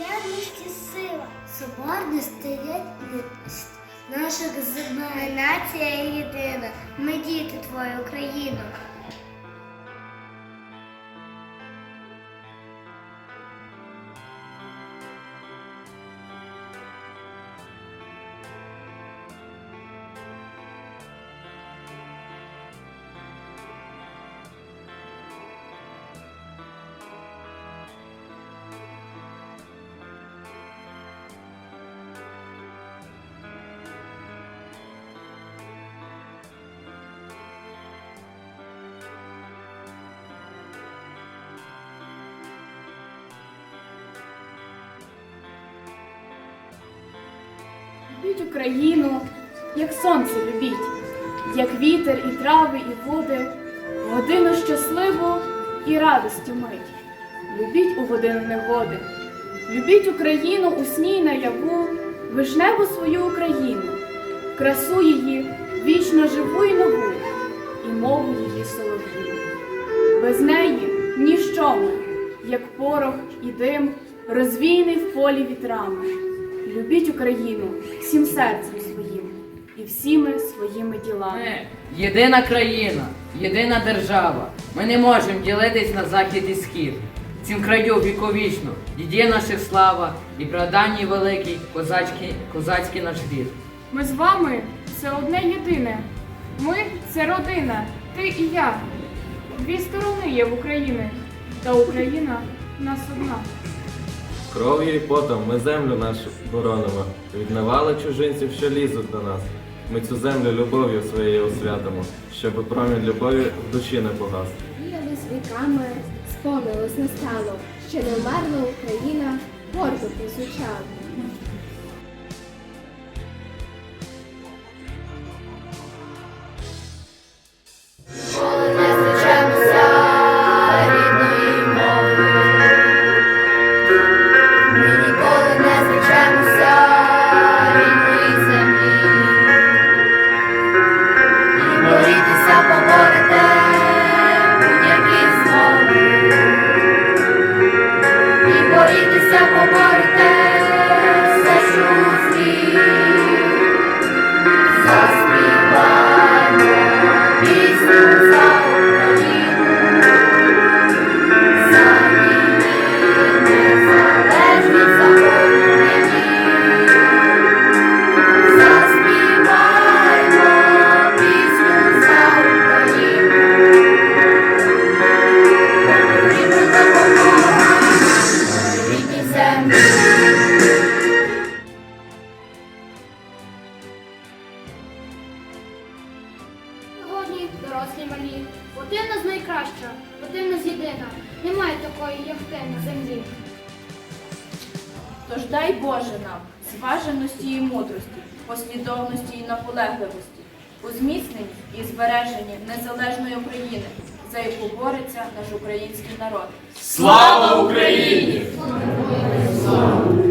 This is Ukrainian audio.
єдності сила, соборність стоять наших земель. Нація єдина, ми діти твої Україну. Любіть Україну, як сонце любіть, як вітер і трави, і води, годину щасливу і радості мить. Любіть у годину негоди, любіть Україну у сні наяву, вишневу свою Україну, красу її вічно живу й нову, і мову її солов'ю. Без неї ніщо ми, як порох і дим, розвійний в полі вітрами. Любіть Україну всім серцем своїм і всіми своїми ділами. Ми єдина країна, єдина держава. Ми не можемо ділитись на захід і схід. Цім краю віковічно, дідє наших слава і праданній великий козацький, козацький наш рід. Ми з вами це одне єдине. Ми це родина, ти і я. Дві сторони є в Україні, та Україна нас одна. Кров'ю і потом ми землю нашу боронимо, відмивали чужинців, що лізуть до нас. Ми цю землю любов'ю своєю освятимо, щоб промінь любові в душі не погас. Віялись віками, спомилось не стало, ще не вмерла Україна, гордо прозвучала. Gracias. Сьогодні дорослі малі. Один нас найкраща, один нас єдина. Немає такої, як ти на землі. Тож дай Боже нам зваженості і мудрості, послідовності і наполегливості, у зміцненні і збереженні незалежної України, за яку бореться наш український народ. Слава Україні! Слава